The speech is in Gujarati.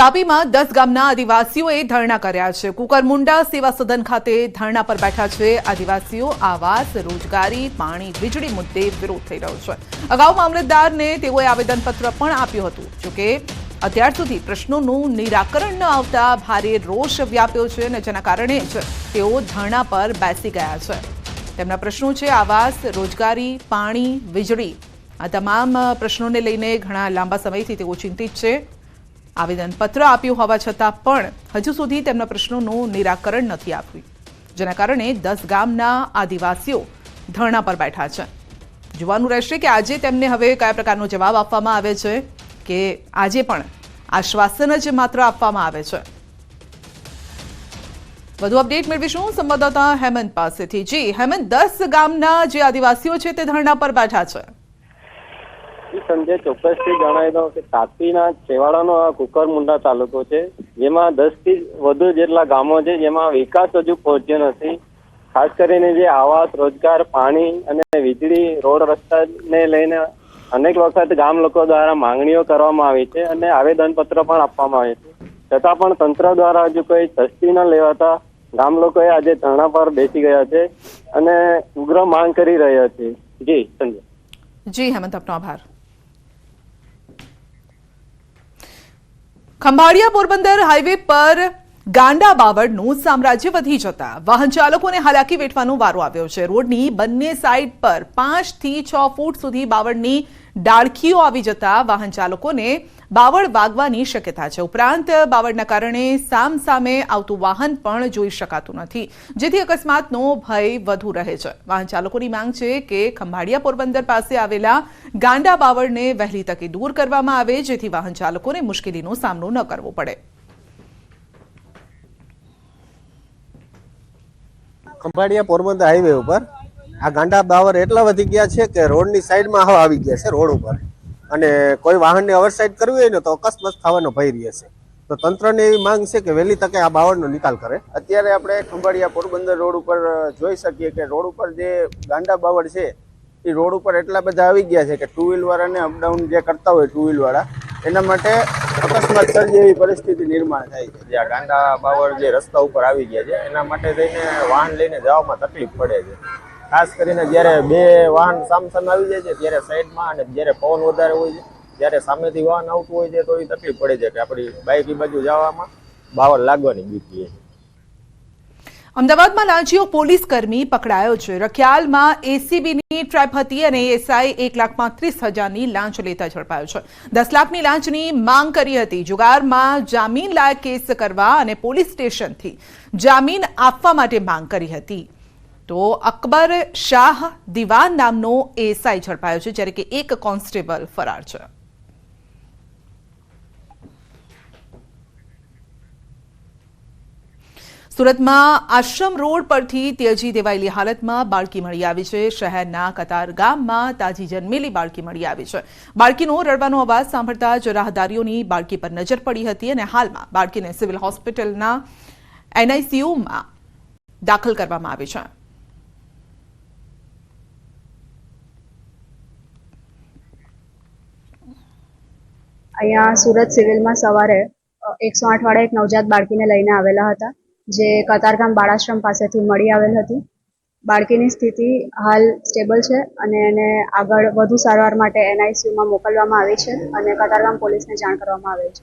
તાપીમાં દસ ગામના આદિવાસીઓએ ધરણા કર્યા છે. કુકરમુંડા સેવા સદન ખાતે ધરણા પર બેઠા છે. આદિવાસીઓ આવાસ, રોજગારી, પાણી, વીજળી મુદ્દે વિરોધ થઈ રહ્યો છે. અગાઉ મામલતદારને તેઓએ આવેદનપત્ર પણ આપ્યું હતું. જોકે અત્યાર સુધી પ્રશ્નોનું નિરાકરણ ન આવતા ભારે રોષ વ્યાપ્યો છે અને જેના કારણે જ તેઓ ધરણા પર બેસી ગયા છે. તેમના પ્રશ્નો છે આવાસ, રોજગારી, પાણી, વીજળી. આ તમામ પ્રશ્નોને લઈને ઘણા લાંબા સમયથી તેઓ ચિંતિત છે. આવેદનપત્ર આપ્યું હોવા છતાં પણ હજુ સુધી તેમના પ્રશ્નોનું નિરાકરણ નથી આપ્યું. જેના કારણે દસ ગામના આદિવાસીઓ ધરણા પર બેઠા છે. જોવાનું રહેશે કે આજે તેમને હવે કયા પ્રકારનો જવાબ આપવામાં આવે છે કે આજે પણ આશ્વાસન જ માત્ર આપવામાં આવે છે. વધુ અપડેટ મેળવીશું સંવાદદાતા હેમંત પાસેથી. જી, હેમંત, દસ ગામના જે આદિવાસીઓ છે તે ધરણા પર બેઠા છે. સંજય ચોક્કસથી જણાવી દઉં કે તાપીના છેવાડાનો આ કુકરમુંડા તાલુકો છે, જેમાં દસથી વધુ જેટલા ગામો છે, જેમાં વિકાસ હજુ પહોંચ્યો નથી. ખાસ કરીને જે આવાસ, રોજગાર, પાણી અને વીજળી, રોડ રસ્તાને લઈને અનેક વખત ગામ લોકો દ્વારા માંગણીઓ કરવામાં આવી છે અને આવેદનપત્ર પણ આપવામાં આવે છે. છતાં પણ તંત્ર દ્વારા હજુ કોઈ તસ્તી ન લેવાતા ગામ લોકોએ આજે ધરણા પર બેસી ગયા છે અને ઉગ્ર માંગ કરી રહ્યા છે. જી સંજય જી, હેમંત, આપનો આભાર. ખંભાળિયા પોરબંદર હાઈવે પર ગાંડા બાવળનું સામ્રાજ્ય વધી જતા. વાહન ચાલકોને હાલાકી વેઠવાનો વારો આવ્યો છે. રોડની બંને સાઈડ પર પાંચથી છ ફૂટ સુધી બાવળની ડાળખીઓ આવી જતા વાહન ચાલકોને બાવળ વાગવાની શક્યતા છે. ઉપરાંત બાવળના કારણે સામ સામે આવતું વાહન પણ જોઈ શકાતું નથી, જેથી અકસ્માતનો ભય વધુ રહે છે. વાહન ચાલકોની માંગ છે કે ખંભાળિયા પોરબંદર પાસે આવેલા ગાંડા બાવળને વહેલી તકે દૂર કરવામાં આવે, જેથી વાહન ચાલકોને મુશ્કેલીનો સામનો ન કરવો પડે. ખંભાળિયા પોરબંદર હાઈવે ઉપર. આ ગાંડા બાવર એટલા વધી ગયા છે કે રોડની સાઈડમાં હવા આવી ગયા છે રોડ ઉપર. અને કોઈ વાહનને અવરસાઇડ કરવી હોય ને તો અકસ્માત થવાનો ભય રહે છે. તો તંત્રને એવી માંગ છે કે વહેલી તકે આ બાવળનો નિકાલ કરે. અત્યારે આપણે ખંભાળિયા પોરબંદર રોડ ઉપર જોઈ શકીએ કે રોડ ઉપર જે ગાંડા બાવળ છે, એ રોડ ઉપર એટલા બધા આવી ગયા છે કે ટુ વ્હીલવાળાને અપડાઉન જે કરતા હોય ટુ વ્હીલવાળા એના માટે અકસ્માત સર્જે પરિસ્થિતિ નિર્માણ થાય છે જ્યાં ગાંડા બાવળ જે રસ્તા ઉપર આવી ગયા છે એના માટે થઈને વાહન લઈને જવામાં તકલીફ પડે છે ખાસ કરીને જ્યારે બે વાહન સામસામે આવી જાય છે ત્યારે સાઈડમાં અને જ્યારે પવન વધારે હોય છે ત્યારે સામેથી વાહન આવતું હોય છે તો એ તકલીફ પડે છે કે આપણી બાઇક બાજુ જવામાં બાવળ લાગવાની બીક છે. અમદાવાદમાં લાંચીઓ પોલીસ કર્મી પકડાયો છે. રખિયાલમાં એસીબીની ટ્રેપ હતી અને એસઆઈ એક લાખ પાંત્રીસ હજારની લાંચ લેતા ઝડપાયો છે. દસ લાખની લાંચની માંગ કરી હતી. જુગારમાં જામીન લાયક કેસ કરવા અને પોલીસ સ્ટેશનથી જામીન આપવા માટે માંગ કરી હતી. તો અકબર શાહ દિવાન નામનો એસઆઈ ઝડપાયો છે, જ્યારે કે એક કોન્સ્ટેબલ ફરાર છે. સુરતમાં આશ્રમ રોડ પરથી ત્યજી દેવાયેલી હાલતમાં બાળકી મળી આવી છે. શહેરના કતાર ગામમાં તાજી જન્મેલી બાળકી મળી આવી છે. બાળકીનો રડવાનો અવાજ સાંભળતા જ રાહદારીઓની બાળકી પર નજર પડી હતી અને હાલમાં બાળકીને સિવિલ હોસ્પિટલના એનઆઈસીયુમાં દાખલ કરવામાં આવી છે. અહીંયા સુરત સિવિલમાં સવારે એકસો આઠ વાળા એક નવજાત બાળકીને લઈને આવેલા હતા. જે કતારગામ બાળાશ્રમ પાસેથી મળી આવેલ હતી. બાળકીની સ્થિતિ હાલ સ્ટેબલ છે અને એને આગળ વધુ સારવાર માટે એનઆઈસીયુમાં મોકલવામાં આવી છે અને કતારગામ પોલીસને જાણ કરવામાં આવેલ છે.